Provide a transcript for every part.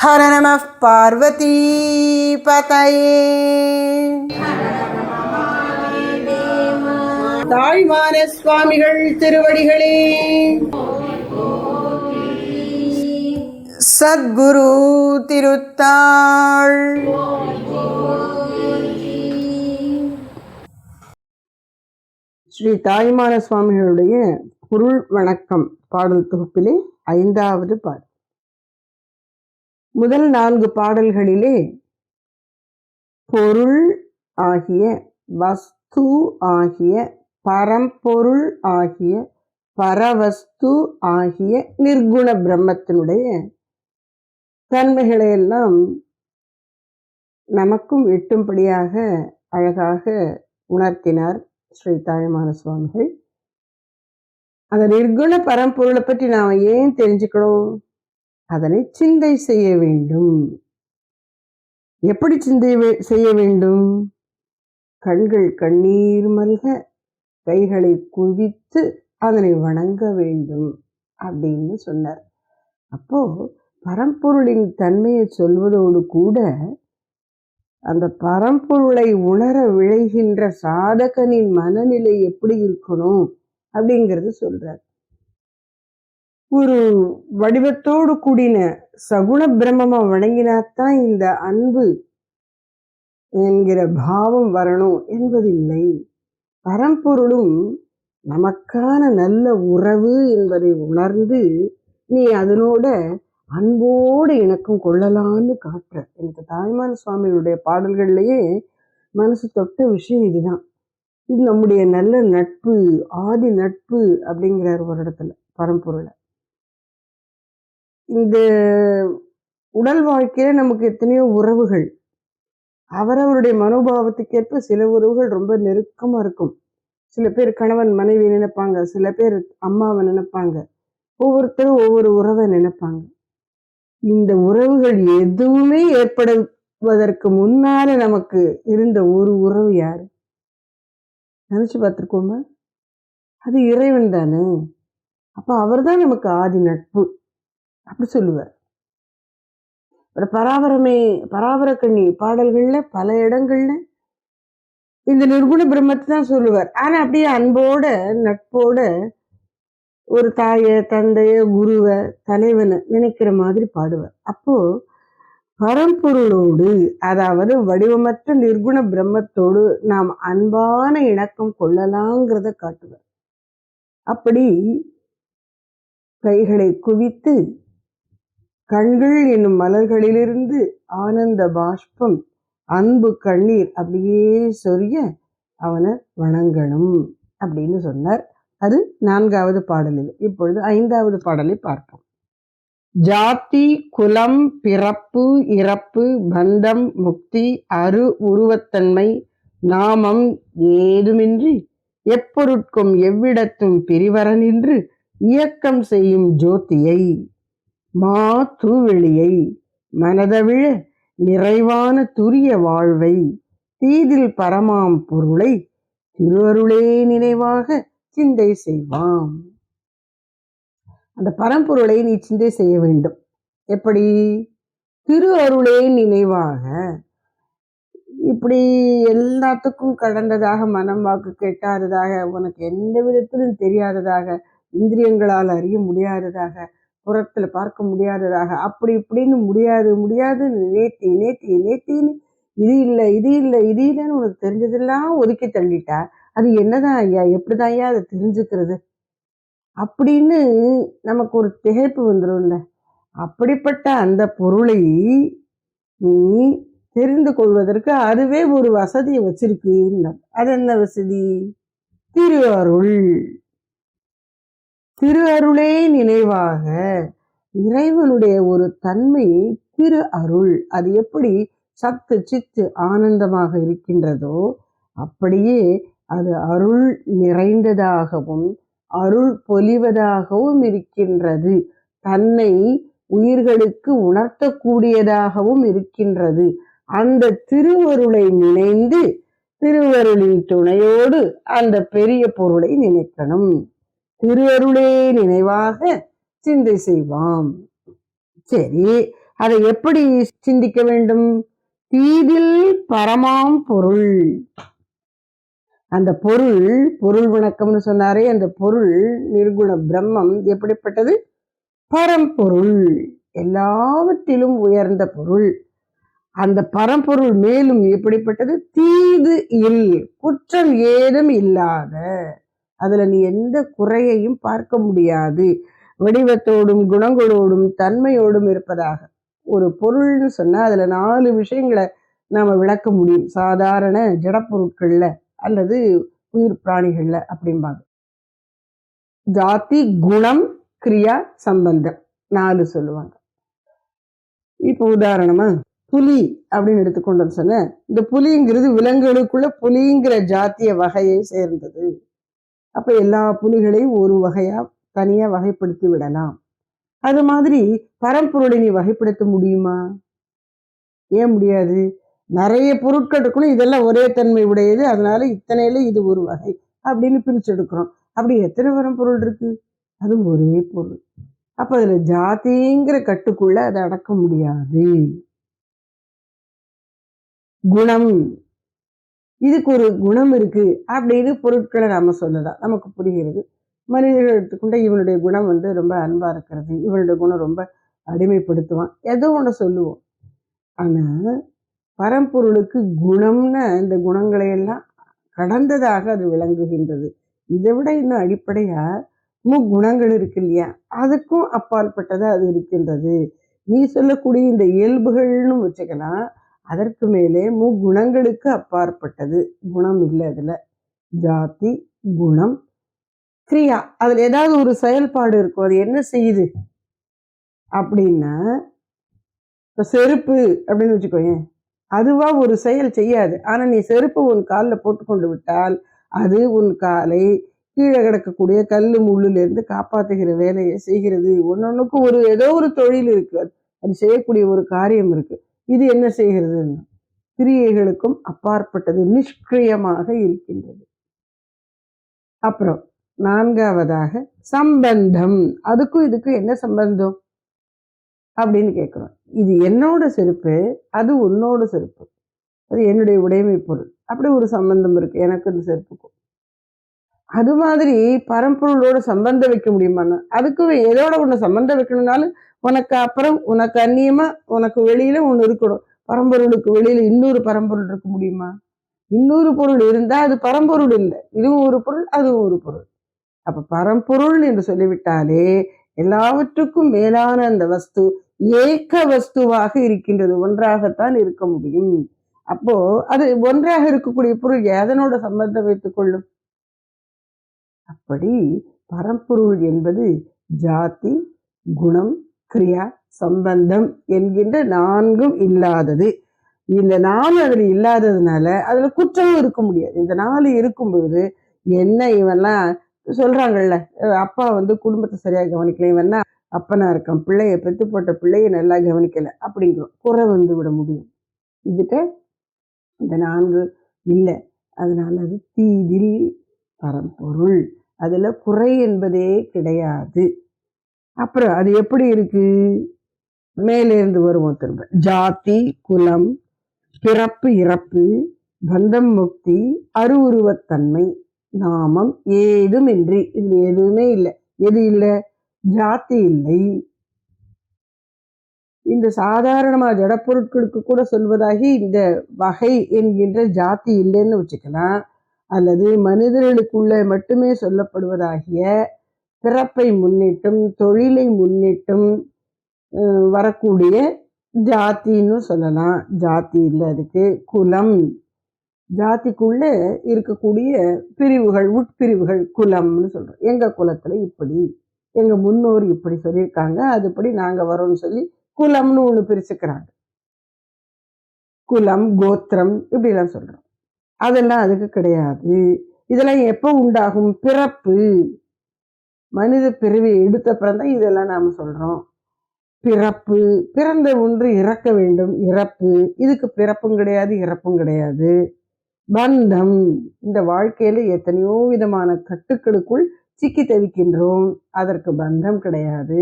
ஹர நம பார்வதி பதையே தாழ்மான சுவாமிகள் திருவடிகளே. சத்குரு திருத்தாள். ஸ்ரீ தாய்மான சுவாமிகளுடைய பொருள் வணக்கம் பாடல் தொகுப்பிலே ஐந்தாவது பாடல். முதல் நான்கு பாடல்களிலே பொருள் ஆகிய வஸ்து ஆகிய பரம்பொருள் ஆகிய பரவஸ்து ஆகிய நிர்குண பிரம்மத்தினுடைய தன்மைகளை எல்லாம் நமக்கும் எட்டும்படியாக அழகாக உணர்த்தினார் ஸ்ரீ தாயமான சுவாமிகள். அந்த நிர்குண பரம்பொருளை பற்றி நாம் ஏன் தெரிஞ்சுக்கணும்? அதனை சிந்தை செய்ய வேண்டும். எப்படி சிந்தை செய்ய வேண்டும்? கண்கள் கண்ணீர் மல்க கைகளை குவித்து அதனை வணங்க வேண்டும் அப்படின்னு சொன்னார். அப்போ பரம்பொருளின் தன்மையை சொல்வதோடு கூட அந்த பரம்பொருளை உணர விளைகின்ற சாதகனின் மனநிலை எப்படி இருக்கணும் அப்படிங்கிறது சொல்றார். ஒரு வடிவத்தோடு கூடின சகுண பிரம்மமா வணங்கினாத்தான் இந்த அன்பு என்கிற பாவம் வரணும் என்பதில்லை. பரம்பொருளும் நமக்கான நல்ல உறவு என்பதை உணர்ந்து நீ அதனோட அன்போடு இணக்கம் கொள்ளலாம்னு காட்டுற. எனக்கு தாய்மான சுவாமியுடைய பாடல்கள்லயே மனசு தொட்ட விஷயம் இதுதான். இது நம்முடைய நல்ல நட்பு ஆதி நட்பு அப்படிங்கிறார் ஒரு இடத்துல பரம்பொருளை. இந்த உடல் வாழ்க்கையில நமக்கு எத்தனையோ உறவுகள். அவரவருடைய மனோபாவத்துக்கேற்ப சில உறவுகள் ரொம்ப நெருக்கமா இருக்கும். சில பேர் கணவன் மனைவி நினைப்பாங்க. சில பேர் அம்மாவை நினைப்பாங்க. ஒவ்வொருத்தரும் ஒவ்வொரு உறவை நினைப்பாங்க. இந்த உறவுகள் எதுவுமே ஏற்படுவதற்கு முன்னால நமக்கு இருந்த ஒரு உறவு யாரு? நினைச்சு பார்த்துருக்கோமா? அது இறைவன் தானே. அப்ப அவர்தான் நமக்கு ஆதி நட்பு. அப்படி சொல்லுவார். அப்புறம் பராபரமே பராபரக்கண்ணி பாடல்கள்ல பல இடங்கள்ல இந்த நிர்குண பிரம்மத்தை தான் சொல்லுவார். ஆனா அப்படியே அன்போட நட்போட ஒரு தாய தந்தைய குருவை தலைவனை நினைக்கிற மாதிரி பாடுவார். அப்போ பரம்பொருளோடு அதாவது வடிவமற்ற நிர்குண பிரம்மத்தோடு நாம் அன்பான இணக்கம் கொள்ளலாங்கிறத காட்டுவார். அப்படி கைகளை குவித்து கண்கள் என்னும் மலர்களிலிருந்து ஆனந்த பாஷ்பம் அன்பு கண்ணீர் அப்படியே சொரிய அவனை வணங்கணும் அப்படின்னு சொன்னார். அது நான்காவது பாடலில். இப்பொழுது ஐந்தாவது பாடலை பார்ப்போம். ஜாதி குலம் பிறப்பு இறப்பு பந்தம் முக்தி அரு உருவத்தன்மை நாமம் ஏதுமின்றி எப்பொருட்கும் எவ்விடத்தும் பிரிவர நின்று இயக்கம் செய்யும் ஜோதியை மா தூவெளியை மனதவிழ நிறைவான துரிய வாழ்வை தீதில் பரமாம் பொருளை திருவருளே நினைவாக சிந்தை செய்வாம். அந்த பரம்பொருளை நீ சிந்தை செய்ய வேண்டும். எப்படி? திரு அருளே நினைவாக. இப்படி எல்லாத்துக்கும் கடந்ததாக மனம் வாக்கு கெட்டாததாக உனக்கு எந்த விதத்திலும் தெரியாததாக இந்திரியங்களால் அறிய முடியாததாக புறத்தில் பார்க்க முடியாததாக. அப்படி இப்படின்னு முடியாது முடியாது நேத்தி நேத்தி நேத்தின்னு இது இல்லை இது இல்லை இது இல்லைன்னு உனக்கு தெரிஞ்சதெல்லாம் ஒதுக்கி தள்ளிட்டா அது என்னதான் ஐயா எப்படிதான் ஐயா அதை தெரிஞ்சுக்கிறது? அப்படின்னு நமக்கு ஒரு திகைப்பு வந்துரும்ல. அப்படிப்பட்ட அந்த பொருளை நீ தெரிந்து கொள்வதற்கு அதுவே ஒரு வசதியை வச்சிருக்கு அது என்ன வசதி? திரு அருள் திரு அருளே நினைவாக. இறைவனுடைய ஒரு தன்மை திரு அருள். அது எப்படி சத்து சித்து ஆனந்தமாக இருக்கின்றதோ அப்படியே அது அருள் நிறைந்ததாகவும் அருள் பொலிவதாகவும் இருக்கின்றது. தன்னை உயிர்களுக்கு உணர்த்தக்கூடியதாகவும் இருக்கின்றது. அந்த திருவருளை நினைந்து திருவருளின் துணையோடு அந்த பெரிய பொருளை நினைக்கணும். திருவருளே நினைவாக சிந்தை செய்வாம். சரி அதை எப்படி சிந்திக்க வேண்டும்? தீதில் பரமாம் பொருள். அந்த பொருள் பொருள் விளக்கம்னு சொன்னாரே அந்த பொருள் நிர்குண பிரம்மம் எப்படிப்பட்டது? பரம்பொருள். எல்லாவற்றிலும் உயர்ந்த பொருள். அந்த பரம்பொருள் மேலும் எப்படிப்பட்டது? தீது இல் குற்றம் ஏதும் இல்லாத அதுல நீ எந்த குறையையும் பார்க்க முடியாது. வடிவத்தோடும் குணங்களோடும் தன்மையோடும் இருப்பதாக. ஒரு பொருள்னு சொன்னா அதுல நாலு விஷயங்களை நாம விளக்க முடியும். சாதாரண ஜடப்பொருட்கள்ல அல்லது உயிர் பிராணிகள்ல அப்படிம்பாங்க. ஜாதி குணம் கிரியா சம்பந்தம் நாலு சொல்லுவாங்க. இப்போ உதாரணமா புலி அப்படின்னு எடுத்துக்கொண்டோம்னு சொன்ன இந்த புலிங்கிறது விலங்குகளுக்குள்ள புலிங்கிற ஜாத்திய வகையை சேர்ந்தது. அப்போ எல்லா புலிகளையும் ஒரு வகையாக தனியாக வகைப்படுத்தி விடலாம். அது மாதிரி பரம்பொருளை நீ வகைப்படுத்த முடியுமா? ஏன் முடியாது? நிறைய பொருட்கள் இருக்கணும் இதெல்லாம் ஒரே தன்மை உடையது அதனால இத்தனையில இது ஒரு வகை அப்படின்னு பிரிச்சு எடுக்கிறோம் அப்படி எத்தனை பரம்பொருள் இருக்கு? அது ஒரே பொருள். அப்போ அதில் ஜாதிங்கிற கட்டுக்குள்ள அதை அடக்க முடியாது. குணம். இதுக்கு ஒரு குணம் இருக்குது அப்படின்னு பொருட்களை நாம் சொல்லலாம் நமக்கு புரிகிறது. மனிதர்கள் எடுத்துக்கொண்ட இவனுடைய குணம் வந்து ரொம்ப அன்பாக இருக்கிறது. இவனுடைய குணம் ரொம்ப அடிமைப்படுத்துவான். ஏதோ ஒன்று சொல்லுவோம். ஆனால் பரம்பொருளுக்கு குணம்னு இந்த குணங்களை எல்லாம் கடந்ததாக அது விளங்குகின்றது. இதை விட இன்னும் அடிப்படையாக முக்குணங்கள் இருக்கு இல்லையா? அதுக்கும் அப்பாற்பட்டதாக அது இருக்கின்றது. நீ சொல்லக்கூடிய இந்த இயல்புகள்னு வச்சுக்கலாம். அதற்கு மேலே முக்குணங்களுக்கு அப்பாற்பட்டது. குணம் இல்லை அதுல. ஜாதி குணம் கிரியா. அதில் ஏதாவது ஒரு செயல்பாடு இருக்கும் அது என்ன செய்யுது? அப்படின்னா இப்போ செருப்பு அப்படின்னு வச்சுக்கோங்க அதுவா ஒரு செயல் செய்யாது. ஆனால் நீ செருப்பு உன் காலில் போட்டுக்கொண்டு விட்டால் அது உன் காலை கீழே கிடக்கக்கூடிய கல் முள்ளுல இருந்து காப்பாத்துகிற வேலையை செய்கிறது. ஒன்னொன்னுக்கும் ஒரு ஏதோ ஒரு தொழில் இருக்கு. அது செய்யக்கூடிய ஒரு காரியம் இருக்கு. இது என்ன செய்கிறதுன்னா? கிரியைகளுக்கும் அப்பாற்பட்டது நிஷ்கிரியமாக இருக்கின்றது. அப்புறம் நான்காவதாக சம்பந்தம். அதுக்கும் இதுக்கும் என்ன சம்பந்தம்? அப்படின்னு கேட்குறோம். இது என்னோட செருப்பு அது உன்னோட செருப்பு. அது என்னுடைய உடைமை பொருள். அப்படி ஒரு சம்பந்தம் இருக்கு. எனக்கு இந்த செருப்புக்கும். அது மாதிரி பரம்பொருளோட சம்பந்தம் வைக்க முடியுமான்னு? அதுக்கு எதோட ஒன்று சம்பந்தம் வைக்கணும்னாலும் உனக்கு அப்புறம் உனக்கு அந்நியமா உனக்கு வெளியில ஒன்று இருக்கணும். பரம்பொருளுக்கு வெளியில இன்னொரு பரம்பொருள் இருக்க முடியுமா? இன்னொரு பொருள் இருந்தா அது பரம்பொருள் இல்லை. இதுவும் ஒரு பொருள் அதுவும் ஒரு பொருள். அப்ப பரம்பொருள் என்று சொல்லிவிட்டாலே எல்லாவற்றுக்கும் மேலான அந்த வஸ்து ஏக்க வஸ்துவாக இருக்கின்றது. ஒன்றாகத்தான் இருக்க முடியும். அப்போ அது ஒன்றாக இருக்கக்கூடிய பொருள் எதனோட சம்பந்தம் வைத்துக் கொள்ளும்? அப்படி பரம்பொருள் என்பது ஜாதி குணம் கிரியா சம்பந்தம் என்கின்ற நான்கும் இல்லாதது. இந்த நாலு அதில் இல்லாததுனால அதுல குற்றமும் இருக்க முடியாது. இந்த நாலு இருக்கும்போது என்ன இவெல்லாம் சொல்றாங்கல்ல அப்பா வந்து குடும்பத்தை சரியா கவனிக்கல இவன்னா அப்பனா இருக்கான் பிள்ளைய பெத்து போட்ட பிள்ளைய நல்லா கவனிக்கல அப்படிங்கிறோம் குறை வந்து விட முடியும். இதுகிட்ட இந்த நான்கு இல்லை. அதனால அது தீதில் பரம்பொருள். அதில் குறை என்பதே கிடையாது. அப்புறம் அது எப்படி இருக்கு? மேலேருந்து வருவோம் திரும்ப. ஜாதி குலம் பிறப்பு இறப்பு பந்தம் முக்தி அருவுருவத்தன்மை நாமம் ஏதுமின்றி. இதில் எதுவுமே இல்லை. எது இல்லை? ஜாதி இல்லை. இந்த சாதாரணமாக ஜடப்பொருட்களுக்கு கூட சொல்வதாகி இந்த வகை என்கின்ற ஜாதி இல்லைன்னு வச்சுக்கலாம். அல்லது மனிதர்களுக்குள்ளே மட்டுமே சொல்லப்படுவதாகிய பிறப்பை முன்னிட்டும் தொழிலை முன்னிட்டும் வரக்கூடிய ஜாத்தின்னு சொல்லலாம். ஜாதி இல்லை அதுக்கு குலம். ஜாதிக்குள்ளே இருக்கக்கூடிய பிரிவுகள் உட்பிரிவுகள் குலம்னு சொல்கிறோம் எங்கள் குலத்தில் இப்படி எங்கள் முன்னோர் இப்படி சொல்லியிருக்காங்க. அதுபடி நாங்கள் வரோம்னு சொல்லி குலம்னு ஒன்று பிரிச்சுக்கிறாங்க. குலம் கோத்திரம் இப்படிலாம் சொல்கிறோம் அதெல்லாம் அதுக்கு கிடையாது. இதெல்லாம் எப்போ உண்டாகும்? பிறப்பு. மனித பிறவி எடுத்த பிறந்தான் இதெல்லாம் நாம் சொல்கிறோம் பிறப்பு. பிறந்த ஒன்று இறக்க வேண்டும். இறப்பு. இதுக்கு பிறப்பும் கிடையாது இறப்பும் கிடையாது. பந்தம். இந்த வாழ்க்கையில் எத்தனையோ விதமான கட்டுக்களுக்குள் சிக்கி தவிக்கின்றோம். அதற்கு பந்தம் கிடையாது.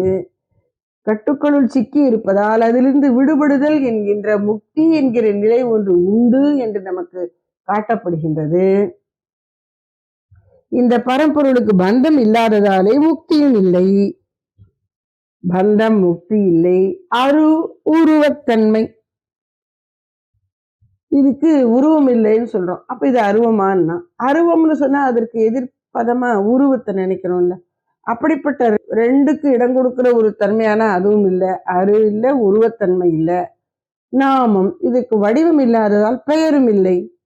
கட்டுக்களுள் சிக்கி இருப்பதால் அதிலிருந்து விடுபடுதல் என்கின்ற முக்தி என்கிற நிலை ஒன்று உண்டு என்று நமக்கு காட்டப்படுகின்றது. இந்த பரம்பொருளுக்கு பந்தம் இல்லாததாலே முக்தியும் இல்லை. பந்தம் முக்தி இல்லை. அரு உருவத்தன்மை. இதுக்கு உருவம் இல்லைன்னு சொல்றோம். அப்ப இது அருவமான்னா அருவம்னு சொன்னா அதற்கு எதிர்ப்பதமா உருவத்தை நினைக்கிறோம்ல. அப்படிப்பட்ட ரெண்டுக்கு இடம் கொடுக்கிற ஒரு தன்மையான அதுவும் இல்லை. அரு இல்லை உருவத்தன்மை இல்லை. நாமம் இதுக்கு வடிவம் இல்லாததால் பெயரும் இல்லை.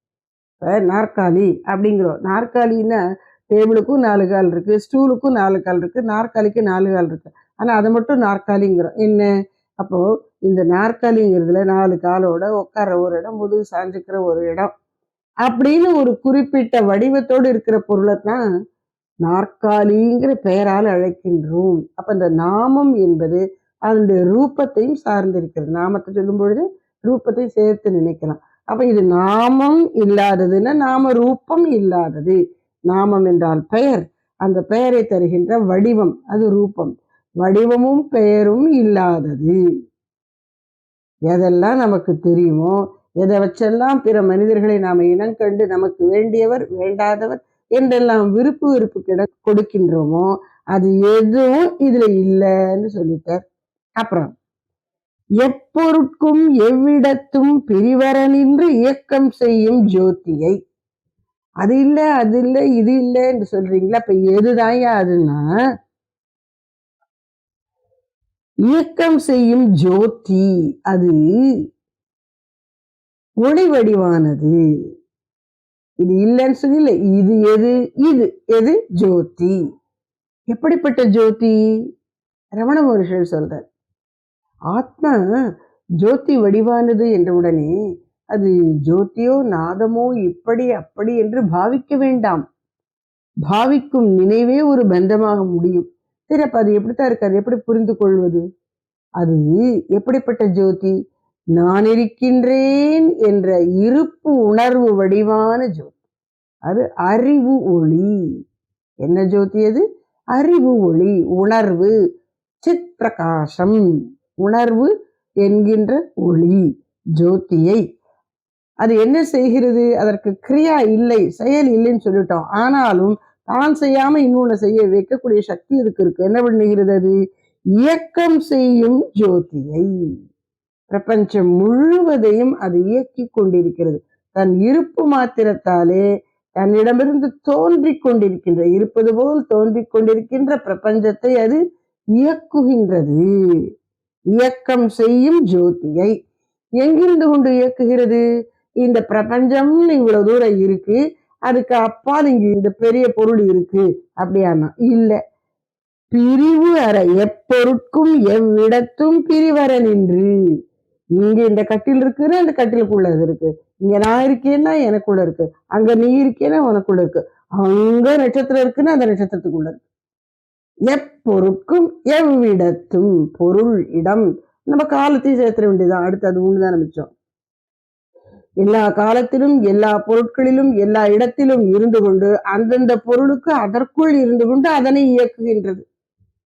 நாற்காலி அப்படிங்கிறோம். நாற்காலின்னா டேபிளுக்கும் நாலு கால் இருக்கு ஸ்டூலுக்கும் நாலு கால் இருக்கு நாற்காலிக்கு நாலு கால் இருக்கு. ஆனா அதை மட்டும் நாற்காலிங்கிறோம். என்ன? அப்போ இந்த நாற்காலிங்கிறதுல நாலு காலோட உட்கார ஒரு இடம் முதுகு சாஞ்சுக்கிற ஒரு இடம். அப்படின்னு ஒரு குறிப்பிட்ட வடிவத்தோடு இருக்கிற பொருளை தான் நாற்காலிங்கிற பெயரால் அழைக்கின்றோம். அப்போ இந்த நாமம் என்பது அதனுடைய ரூபத்தையும் சார்ந்திருக்கிறது. நாமத்தை சொல்லும் பொழுது ரூபத்தை சேர்த்து நினைக்கலாம். அப்ப இது நாமம் இல்லாததுன்னா நாம ரூபம் இல்லாதது. நாமம் என்றால் பெயர். அந்த பெயரை தருகின்ற வடிவம் அது ரூபம். வடிவமும் பெயரும் இல்லாதது. எதெல்லாம் நமக்கு தெரியுமோ எதை வச்செல்லாம் பிற மனிதர்களை நாம் இனங்கண்டு நமக்கு வேண்டியவர் வேண்டாதவர் என்றெல்லாம் விருப்பு விருப்பு கிட கொடுக்கின்றோமோ அது எதுவும் இதுல இல்லைன்னு சொல்லிட்டார். அப்புறம் எப்பொருட்கும் எவ்விடத்தும் பிரிவரனின்று இயக்கம் செய்யும் ஜோதியை. அது இல்ல அது இல்ல இது இல்ல என்று சொல்றீங்களா? இப்ப எதுதாயா அதுன்னா இயக்கம் செய்யும் ஜோதி அது ஒளி வடிவானது. இது இல்லைன்னு சொல்லல இது எது இது எது? ஜோதி. எப்படிப்பட்ட ஜோதி? ரமண மகர்ஷன் சொல்றார். ஆத்மா ஜோதி வடிவானது என்றவுடனே அது ஜோதியோ நாதமோ இப்படி அப்படி என்று பாவிக்க வேண்டாம். பாவிக்கும் நினைவே ஒரு பந்தமாக முடியும். சரி அப்ப அது எப்படித்தான் இருக்கு? அது எப்படி புரிந்து கொள்வது? அது எப்படிப்பட்ட ஜோதி? நான் இருக்கின்றேன் என்ற இருப்பு உணர்வு வடிவான ஜோதி. அது அறிவு ஒளி. என்ன ஜோதி அது? அறிவு ஒளி உணர்வு சித் பிரகாசம் உணர்வு என்கின்ற ஒளி ஜோதியை. அது என்ன செய்கிறது? அதற்கு கிரியா இல்லை செயல் இல்லைன்னு சொல்லிட்டோம். ஆனாலும் தான் செய்யாம இன்னொன்னு செய்ய வைக்கக்கூடிய சக்தி இதுக்கு இருக்கு. என்ன பண்ணுகிறது அது? இயக்கம் செய்யும் ஜோதியை. பிரபஞ்சம் முழுவதையும் அது இயக்கி கொண்டிருக்கிறது. தன் இருப்பு மாத்திரத்தாலே தன்னிடமிருந்து தோன்றிக் கொண்டிருக்கின்ற இருப்பது போல் தோன்றிக் கொண்டிருக்கின்ற பிரபஞ்சத்தை அது இயக்குகின்றது. இயக்கம் செய்யும் ஜோதியை எங்கிருந்து கொண்டு இயக்குகிறது? இந்த பிரபஞ்சம்னு இவ்வளவு தூரம் இருக்கு. அதுக்கு அப்பால் இங்க இந்த பெரிய பொருள் இருக்கு அப்படியானா? இல்ல. பிரிவு அற எப்பொருட்கும் எவ்விடத்தும் பிரிவர நின்று. இங்க இந்த கட்டில் இருக்குன்னா அந்த கட்டிலுக்குள்ள அது இருக்கு. இங்க நான் இருக்கேன்னா எனக்குள்ள இருக்கு. அங்க நீ இருக்கேன்னா உனக்குள்ள இருக்கு. அங்க நட்சத்திரம் இருக்குன்னா அந்த நட்சத்திரத்துக்குள்ள இருக்கு. எப்பொருட்கும் எவ்விடத்தும் பொருள் இடம். நம்ம காலத்தையும் சேர்த்துட வேண்டியதான் அடுத்து அது ஒண்ணுதான் மிச்சம். எல்லா காலத்திலும் எல்லா பொருட்களிலும் எல்லா இடத்திலும் இருந்து கொண்டு அந்தந்த பொருளுக்கு அதற்குள் இருந்து கொண்டு அதனை இயக்குகின்றது.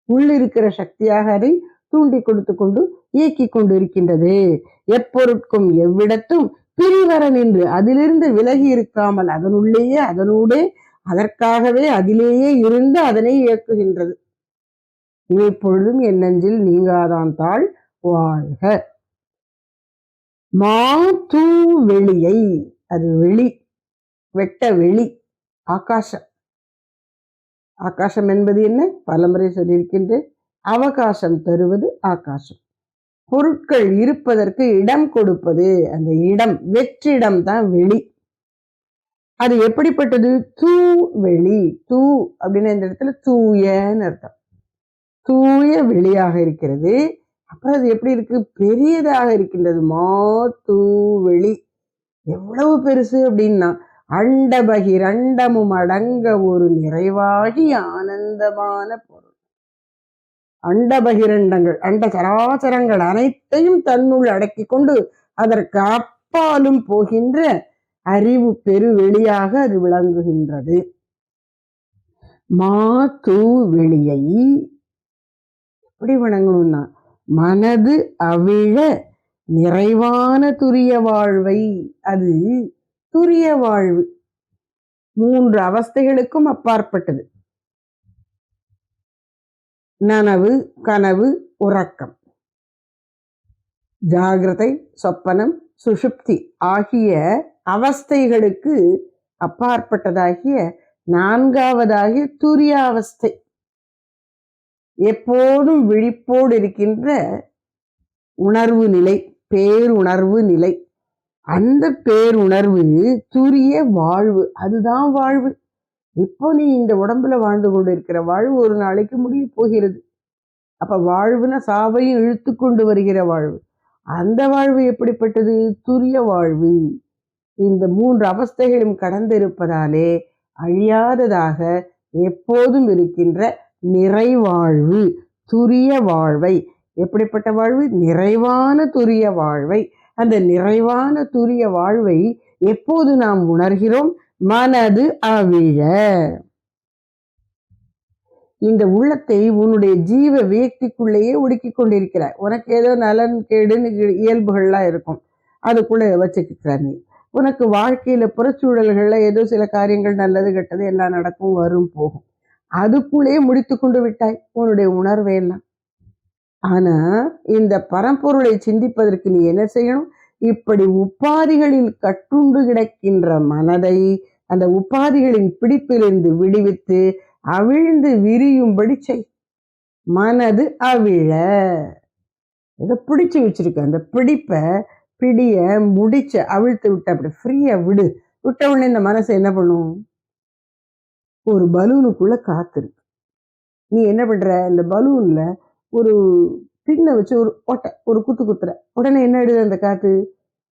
உள்ளிருக்கிற சக்தியாக அதை தூண்டி கொடுத்து கொண்டு இயக்கி கொண்டு இருக்கின்றது. எப்பொருட்கும் எவ்விடத்தும் பிரிவர நின்று அதிலிருந்து விலகி இருக்காமல் அதனுள்ளேயே அதனூடே அதற்காகவே அதிலேயே இருந்து அதனை இயக்குகின்றது. இவை பொழுதும் என் நெஞ்சில் நீங்காதான் தாள் வாழ்க. மா தூ வெளியை அது வெளி வெட்ட வெளி ஆகாசம். ஆகாசம் என்பது என்ன? பலமுறை சொல்லியிருக்கின்றேன் அவகாசம் தருவது ஆகாசம். பொருட்கள் இருப்பதற்கு இடம் கொடுப்பது அந்த இடம் வெற்றிடம் தான் வெளி. அது எப்படிப்பட்டது? தூ வெளி. தூ அப்படின்னு இந்த இடத்துல தூயன்னு அர்த்தம். தூய வெளியாக இருக்கிறது. அப்புறம் அது எப்படி இருக்கு? பெரியதாக இருக்கின்றது. மா தூ வெளி. எவ்வளவு பெருசு அப்படின்னா அண்ட பகிரண்டமும் அடங்க ஒரு நிறைவாகி ஆனந்தமான பொருள். அண்ட பகிரண்டங்கள் அண்ட சராசரங்கள் அனைத்தையும் தன்னுள் அடக்கி கொண்டு அதற்கு அப்பாலும் போகின்ற அறிவு பெருவெளியாக அது விளங்குகின்றது. மா தூ வெளியை. எப்படி வணங்கணும்னா மனது அவிழ நிறைவான துரிய வாழ்வை அது துரிய வாழ்வு. மூன்று அவஸ்தைகளுக்கும் அப்பாற்பட்டது. நனவு கனவு உறக்கம். ஜாகிரதை சொப்பனம் சுஷுப்தி ஆகிய அவஸ்தைகளுக்கு அப்பாற்பட்டதாகிய நான்காவதாகிய துரியாவஸ்தை. எப்போதும் விழிப்போடு இருக்கின்ற உணர்வு நிலை பேருணர்வு நிலை. அந்த பேருணர்வு துரிய வாழ்வு. அதுதான் வாழ்வு. இப்போ நீ இந்த உடம்புல வாழ்ந்து கொண்டு இருக்கிற வாழ்வு ஒரு நாளைக்கு முடிய போகிறது. அப்ப வாழ்வுனா சாவையும் இழுத்து கொண்டு வருகிற வாழ்வு. அந்த வாழ்வு எப்படிப்பட்டது? துரிய வாழ்வு. இந்த மூன்று அவஸ்தைகளும் கடந்திருப்பதாலே அழியாததாக எப்போதும் இருக்கின்ற நிறைவாழ்வு துரிய வாழ்வை எப்படிப்பட்ட வாழ்வு? நிறைவான துரிய வாழ்வை. அந்த நிறைவான துரிய வாழ்வை எப்போது நாம் உணர்கிறோம்? மனது அவிழ. இந்த உள்ளத்தை உன்னுடைய ஜீவ வியக்திக்குள்ளேயே ஒடுக்கி கொண்டிருக்கிறாய். உனக்கு ஏதோ நலன் கேடுன்னு இயல்புகள்லாம் இருக்கும். அதுக்குள்ள வச்சுக்கிறார் நீ. உனக்கு வாழ்க்கையில புறச்சூழல்களில் ஏதோ சில காரியங்கள் நல்லது கெட்டது எல்லாம் நடக்கும் வரும் போகும். அதுக்குள்ளேயே முடித்து கொண்டு விட்டாய். உன்னுடைய உணர்வை எல்லாம் ஆனா இந்த பரம்பொருளை சிந்திப்பதற்கு நீ என்ன செய்யணும்? இப்படி உப்பாதிகளில் கட்டுண்டு கிடக்கின்ற மனதை அந்த உப்பாதிகளின் பிடிப்பிலிருந்து விடுவித்து அவிழ்ந்து விரியும்படி செய். மனது அவிழ. இதை பிடிச்சு வச்சிருக்க? அந்த பிடிப்பை பிடிய முடிச்ச அவிழ்த்து விட்ட அப்படி ஃப்ரீயா விடு. விட்ட உடனே இந்த மனசு என்ன பண்ணும்? ஒரு பலூனுக்குள்ள காத்து இருக்கு நீ என்ன பண்ற? இந்த பலூன்ல ஒரு பின்னை வச்சு ஒரு ஒட்டை ஒரு குத்து குத்துற. உடனே என்ன ஆயிடுது அந்த காத்து?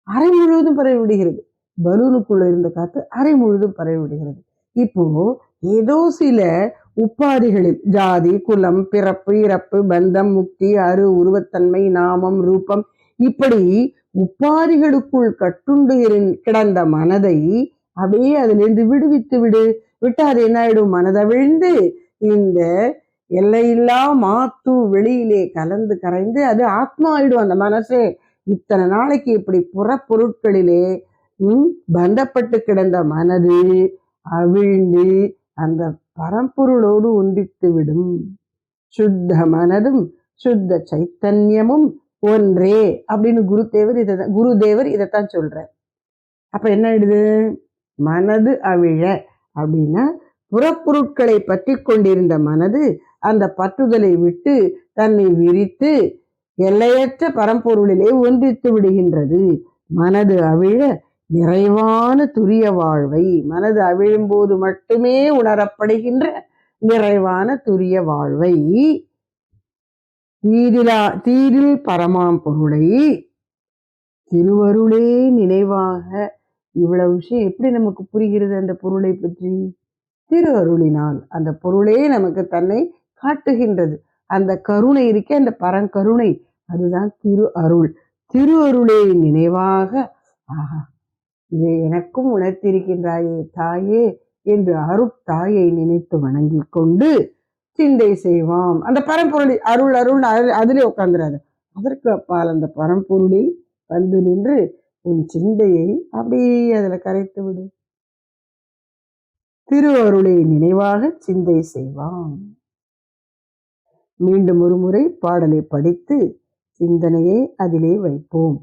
அரை முழுவதும் பரவி விடுகிறது. பலூனுக்குள்ள இருந்த காத்து அரை முழுதும் பரவி விடுகிறது. இப்போ ஏதோ சில உப்பாதிகளில் ஜாதி குலம் பிறப்பு இறப்பு பந்தம் முக்தி அரு உருவத்தன்மை நாமம் ரூபம் இப்படி உப்பாதிகளுக்குள் கட்டுண்டு கிடந்த மனதை அப்படியே அதிலிருந்து விடுவித்து விடு. விட்டு அது என்ன ஆயிடும் மனதவிழ்ந்து இந்த எல்லையில்லா மாத்து வெளியிலே கலந்து கரைந்து அது ஆத்மா ஆயிடும் அந்த மனசே. இத்தனை நாளைக்கு இப்படி புறப்பொருட்களிலே உம் பந்தப்பட்டு கிடந்த மனது அவிழ்ந்து அந்த பரம்பொருளோடு ஒன்றித்து விடும். சுத்த மனதும் சுத்த சைத்தன்யமும் ஒன்றே அப்படின்னு குருதேவர் இதை தான் குருதேவர் இதைத்தான் சொல்கிறார் அப்போ என்ன ஆயிடுது? மனது அவிழ அப்படின்னா புறப்பொருட்களை பற்றி கொண்டிருந்த மனது அந்த பற்றுதலை விட்டு தன்னை விரித்து எல்லையற்ற பரம்பொருளிலே ஒன்றித்து விடுகின்றது. மனது அவிழ நிறைவான துரிய வாழ்வை மனது அவிழும்போது மட்டுமே உணரப்படுகின்ற நிறைவான துரிய வாழ்வை. தீரிலா தீரில் பரமாம் பொருளை திருவருளே நினைவாக. இவ்வளவு விஷயம் எப்படி நமக்கு புரிகிறது அந்த பொருளை பற்றி? திரு அருளினால் அந்த பொருளே நமக்கு தன்னை காட்டுகின்றது. அந்த கருணை இருக்க அந்த பரங்கருணை அதுதான் திரு அருள். திரு அருளே நினைவாக. ஆஹா இதை எனக்கும் உணர்த்திருக்கின்றாயே தாயே என்று அருட்தாயை நினைத்து வணங்கிக் கொண்டு சிந்தை செய்வாம். அந்த பரம்பொருளை அருள் அருள் அதில் அதிலே உட்காந்துறாது அதற்கு அப்பால் அந்த பரம்பொருளில் வந்து நின்று உன் சிந்தையை அப்படியே அதில் கரைத்து விடு. திருவருளை நினைவாக சிந்தை செய்வான் மீண்டும் ஒரு முறை பாடலை படித்து சிந்தனையை அதிலே வைப்போம்.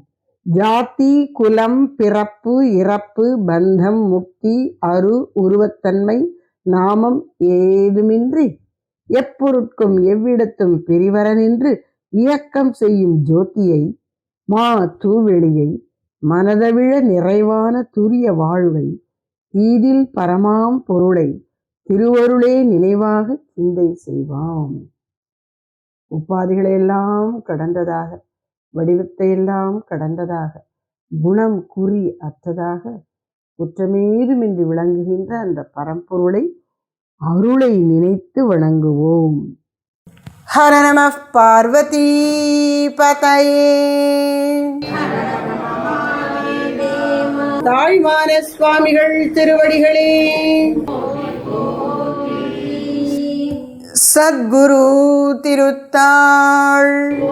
ஜாதி குலம் பிறப்பு இறப்பு பந்தம் முக்தி அரு உருவத்தன்மை நாமம் ஏதுமின்றி எப்பொருட்கும் எவ்விடத்தும் பிரிவர நின்று இயக்கம் செய்யும் ஜோதியை மா தூவெளியை மனதவிழ நிறைவான துரிய வாழ்வை ஈதில் பரமாம் பொருளை திருவருளே நினைவாக சிந்தை செய்வாம். உபாதிகளையெல்லாம் கடந்ததாக வடிவத்தை எல்லாம் கடந்ததாக குணம் குறி அற்றதாக குற்றமேதுமின்றி விளங்குகின்ற அந்த பரம்பொருளை அருளை நினைத்து வணங்குவோம். ஹர நம பார்வதி பதையே. தாழ்வான சுவாமிகள் திருவடிகளே. சத்குரு திருத்தாள்.